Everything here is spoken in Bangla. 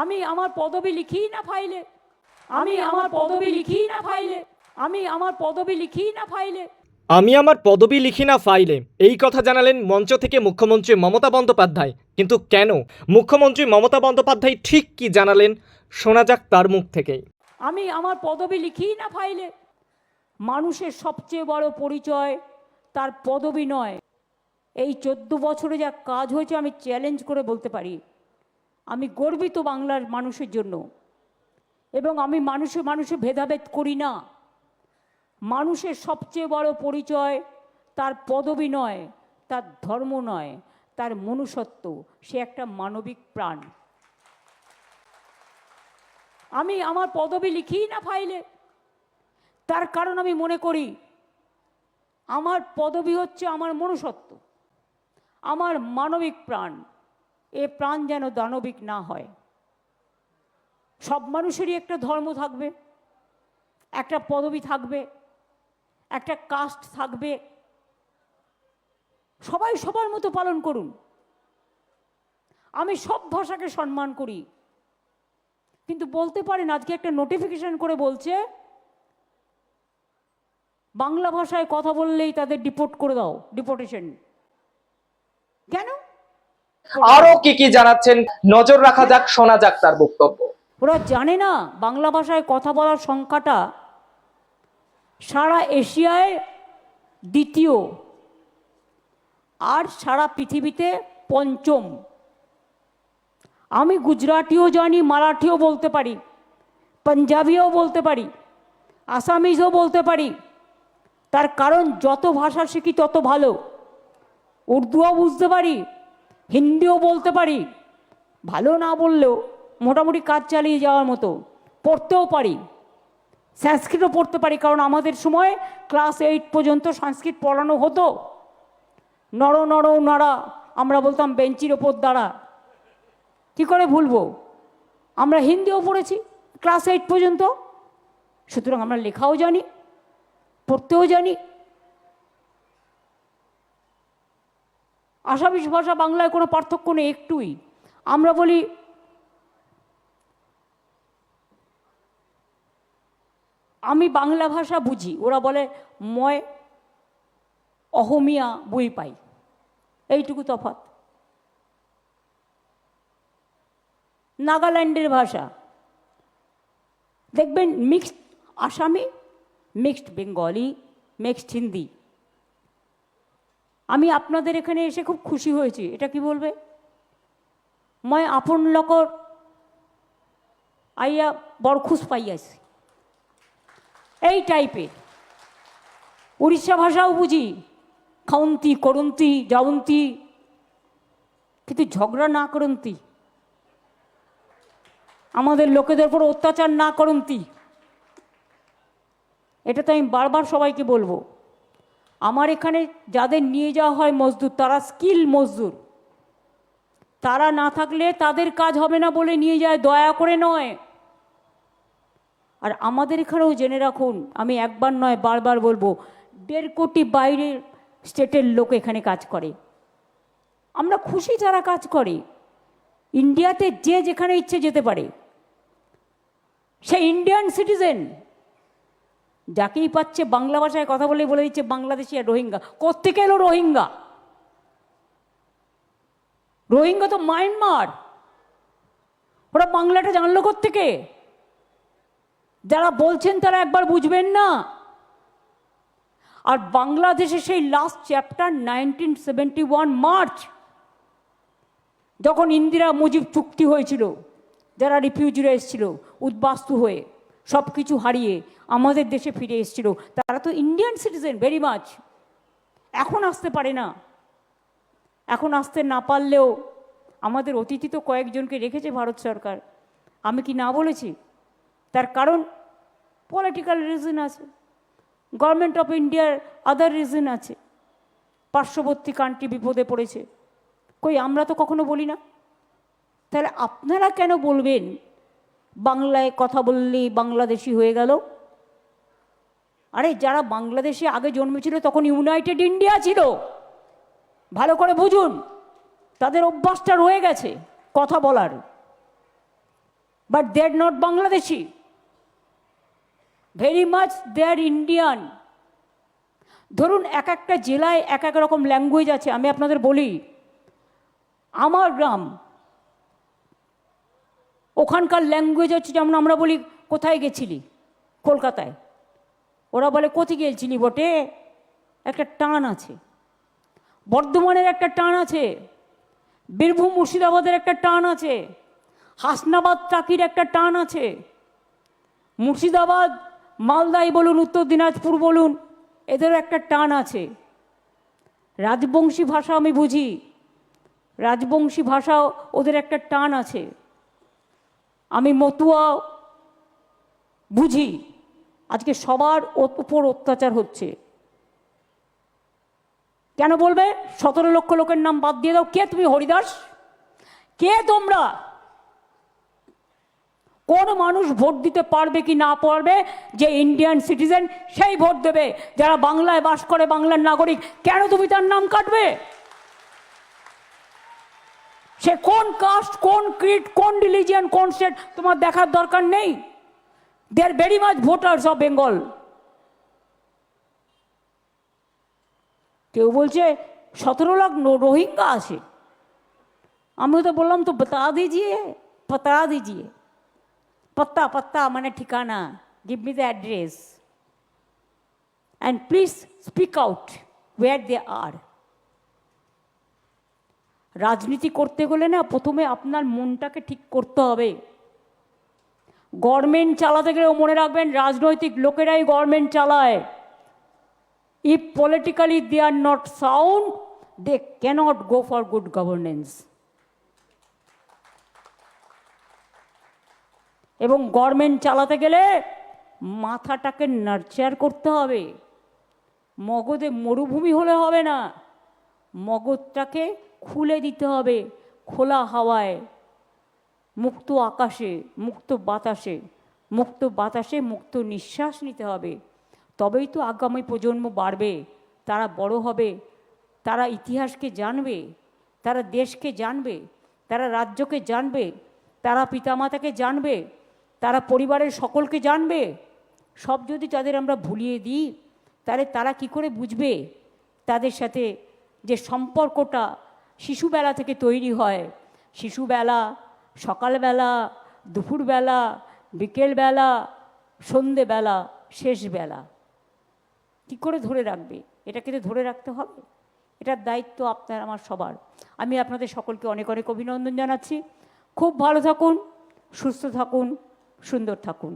আমি আমার পদবি লিখি না ফাইলে। আমি আমার পদবি লিখি না ফাইলে। আমি আমার পদবি লিখি না ফাইলে। আমি আমার পদবি লিখি না ফাইলে। এই কথা জানালেন মঞ্চ থেকে মুখ্যমন্ত্রী মমতা বন্দ্যোপাধ্যায়। কিন্তু কেন? মুখ্যমন্ত্রী মমতা বন্দ্যোপাধ্যায় ঠিক কি জানালেন? শোনা যাক তার মুখ থেকেই আমি আমার পদবি লিখি না ফাইলে। মানুষের সবচেয়ে বড় পরিচয় তার পদবি নয়। এই চোদ্দ বছরে যা কাজ হয়েছে আমি চ্যালেঞ্জ করে বলতে পারি। আমি গর্বিত বাংলার মানুষের জন্য। এবং আমি মানুষে মানুষে ভেদাভেদ করি না। মানুষের সবচেয়ে বড় পরিচয় তার পদবি নয়, তার ধর্ম নয়, তার মনুষ্যত্ব। সে একটা মানবিক প্রাণ। আমি আমার পদবি লিখি না ফাইলে। তার কারণ আমি মনে করি, আমার পদবি হচ্ছে আমার মনুষ্যত্ব, আমার মানবিক প্রাণ। এ প্রাণ যেন দানবিক না হয়। সব মানুষেরই একটা ধর্ম থাকবে, একটা পদবি থাকবে, একটা কাস্ট থাকবে। সবাই সবার মতো পালন করুন। আমি সব ভাষাকে সম্মান করি। কিন্তু বলতে পারেন, আজকে একটা নোটিফিকেশন করে বলছে, বাংলা ভাষায় কথা বললেই তাদের ডিপোর্ট করে দাও ডিপোর্টেশন কেন? আরও কি কি জানাচ্ছেন? নজর রাখা যাক শোনা যাক তার বক্তব্য। ওরা জানে না বাংলা ভাষায় কথা বলার সংখ্যাটা সারা এশিয়ায় দ্বিতীয় আর সারা পৃথিবীতে পঞ্চম। আমি গুজরাটিও জানি মারাঠিও বলতে পারি পাঞ্জাবিও বলতে পারি আসামিজও বলতে পারি। তার কারণ যত ভাষা শিখি তত ভালো। উর্দুও বুঝতে পারি হিন্দিও বলতে পারি, ভালো না বললেও মোটামুটি কাজ চালিয়ে যাওয়ার মতো পড়তেও পারি। সংস্কৃতও পড়তে পারি, কারণ আমাদের সময় ক্লাস এইট পর্যন্ত সংস্কৃত পড়ানো হতো। নর নর নড়া আমরা বলতাম বেঞ্চির ওপর দাঁড়া। কী করে ভুলবো? আমরা হিন্দিও পড়েছি ক্লাস এইট পর্যন্ত, সুতরাং আমরা লেখাও জানি, পড়তেও জানি আসামিস ভাষা বাংলায় কোনো পার্থক্য নেই একটুই। আমরা বলি, আমি বাংলা ভাষা বুঝি, ওরা বলে ময় অহমিয়া বই পাই। এইটুকু তফাৎ। নাগাল্যান্ডের ভাষা। দেখবেন মিক্সড আসামি মিক্সড বেঙ্গলি মিক্সড হিন্দি আমি আপনাদের এখানে এসে খুব খুশি হয়েছি। এটা কি বলবে? মই আপন লোকর আইয়া বড় খুশ পাইয়াছি। এই টাইপের উড়িষ্যা ভাষাও বুঝি। খাউন্তি, করন্তি যাওন্তি কিন্তু ঝগড়া না করন্তি। আমাদের লোকেদের উপর অত্যাচার না করন্তি। এটা তো আমি বারবার সবাইকে বলব। আমার এখানে যাদের নিয়ে যাওয়া হয় মজদুর, তারা স্কিল মজদুর। তারা না থাকলে তাদের কাজ হবে না বলে নিয়ে যায়, দয়া করে নয়। আর আমাদের এখানেও জেনে রাখুন, আমি একবার নয়, বারবার বলব, দেড় কোটি বাইরের স্টেটের লোক এখানে কাজ করে। আমরা খুশি যারা কাজ করে। ইন্ডিয়াতে যে যেখানে ইচ্ছে যেতে পারে। সে ইন্ডিয়ান সিটিজেন যাকেই পাচ্ছে বাংলা ভাষায় কথা বলে বলে দিচ্ছে বাংলাদেশি আর রোহিঙ্গা। কোত্থেকে এলো রোহিঙ্গা? রোহিঙ্গা তো মায়ানমার। ওরা বাংলাটা জানলো থেকে যারা বলছেন তারা একবার বুঝবেন না। আর বাংলাদেশে সেই last chapter nineteen seventy one March, যখন ইন্দিরা মুজিব চুক্তি হয়েছিল, যারা রিফিউজিরা এসেছিল, উদ্বাস্তু হয়ে। সব কিছু হারিয়ে আমাদের দেশে ফিরে এসেছিল। তারা তো ইন্ডিয়ান সিটিজেন ভেরি মাচ এখন আসতে পারে না। এখন আসতে না পারলেও আমাদের অতিথি তো কয়েকজনকে রেখেছে ভারত সরকার। আমি কি না বলেছি? তার কারণ পলিটিক্যাল রিজন আছে। গভর্নমেন্ট অফ ইন্ডিয়ার আদার রিজন আছে। পার্শ্ববর্তী কান্ট্রি বিপদে পড়েছে। কই আমরা তো কখনো বলি না। তাহলে আপনারা কেন বলবেন বাংলায় কথা বললেই বাংলাদেশি হয়ে গেল। আরে, যারা বাংলাদেশে আগে জন্মেছিল তখন ইউনাইটেড ইন্ডিয়া ছিল। ভালো করে বুঝুন, তাদের অভ্যাসটা রয়ে গেছে কথা বলার। But they are not Bangladeshi very much they are Indian ধরুন, এক একটা জেলায় এক এক রকম ল্যাঙ্গুয়েজ আছে, আমি আপনাদের বলি। আমার গ্রাম ওখানকার ল্যাঙ্গুয়েজ হচ্ছে যেমন আমরা বলি, কোথায় গেছিলি? কলকাতায়। ওরা বলে কোথায় গেছিলি বটে? একটা টান আছে। বর্ধমানের একটা টান আছে। বীরভূম মুর্শিদাবাদের একটা টান আছে। হাসনাবাদ চাকির একটা টান আছে। মুর্শিদাবাদ, মালদাই বলুন, উত্তর দিনাজপুর বলুন, এদেরও একটা টান আছে। রাজবংশী ভাষা আমি বুঝি। রাজবংশী ভাষাও ওদের একটা টান আছে। আমি মতুয়া বুঝি। আজকে সবার উপর অত্যাচার হচ্ছে। কেন বলবে? সতেরো লক্ষ লোকের নাম বাদ দিয়ে দাও। কে তুমি, হরিদাস? কে তোমরা? কোন মানুষ ভোট দিতে পারবে কি না পারবে? যে ইন্ডিয়ান সিটিজেন সেই ভোট দেবে। যারা বাংলায় বাস করে, বাংলার নাগরিক, কেন তুমি তার নাম কাটবে? সে কোন কাস্ট কোন ক্রিট কোন রিলিজিয়ান কোন স্টেট তোমার দেখার দরকার নেই। They are very much voters of Bengal কেউ বলছে, সতেরো লাখ রোহিঙ্গা আছে। আমি তো বললাম, তো বতা দিজিয়ে পতা দিজিয়ে। পত্তা পত্তা মানে ঠিকানা। Give me the address and please speak out where they are রাজনীতি করতে গেলে না প্রথমে আপনার মনটাকে ঠিক করতে হবে। গভর্নমেন্ট চালাতে গেলেও মনে রাখবেন রাজনৈতিক লোকেরাই গভর্নমেন্ট চালায়। If politically they are not sound they cannot go for good governance এবং গভর্নমেন্ট চালাতে গেলে মাথাটাকে নার্চার করতে হবে। মগজে মরুভূমি হলে হবে না। মগজটাকে খুলে দিতে হবে খোলা হাওয়ায়। মুক্ত আকাশে, মুক্ত বাতাসে মুক্ত বাতাসে মুক্ত নিঃশ্বাস নিতে হবে। তবেই তো আগামী প্রজন্ম বাড়বে, তারা বড় হবে, তারা ইতিহাসকে জানবে, তারা দেশকে জানবে, তারা রাজ্যকে জানবে, তারা পিতামাতাকে জানবে, তারা পরিবারের সকলকে জানবে। সব যদি তাদের আমরা ভুলিয়ে দিই, তাহলে তারা কি করে বুঝবে? তাদের সাথে যে সম্পর্কটা শিশুবেলা থেকে তৈরি হয়। শিশুবেলা, সকালবেলা, দুপুরবেলা, বিকেলবেলা, সন্ধেবেলা, শেষবেলা। কি করে ধরে রাখবে? এটাকে তো ধরে রাখতে হবে। এটার দায়িত্ব আপনার, আমার সবার। আমি আপনাদের সকলকে অনেক অনেক অভিনন্দন জানাচ্ছি। খুব ভালো থাকুন, সুস্থ থাকুন, সুন্দর থাকুন।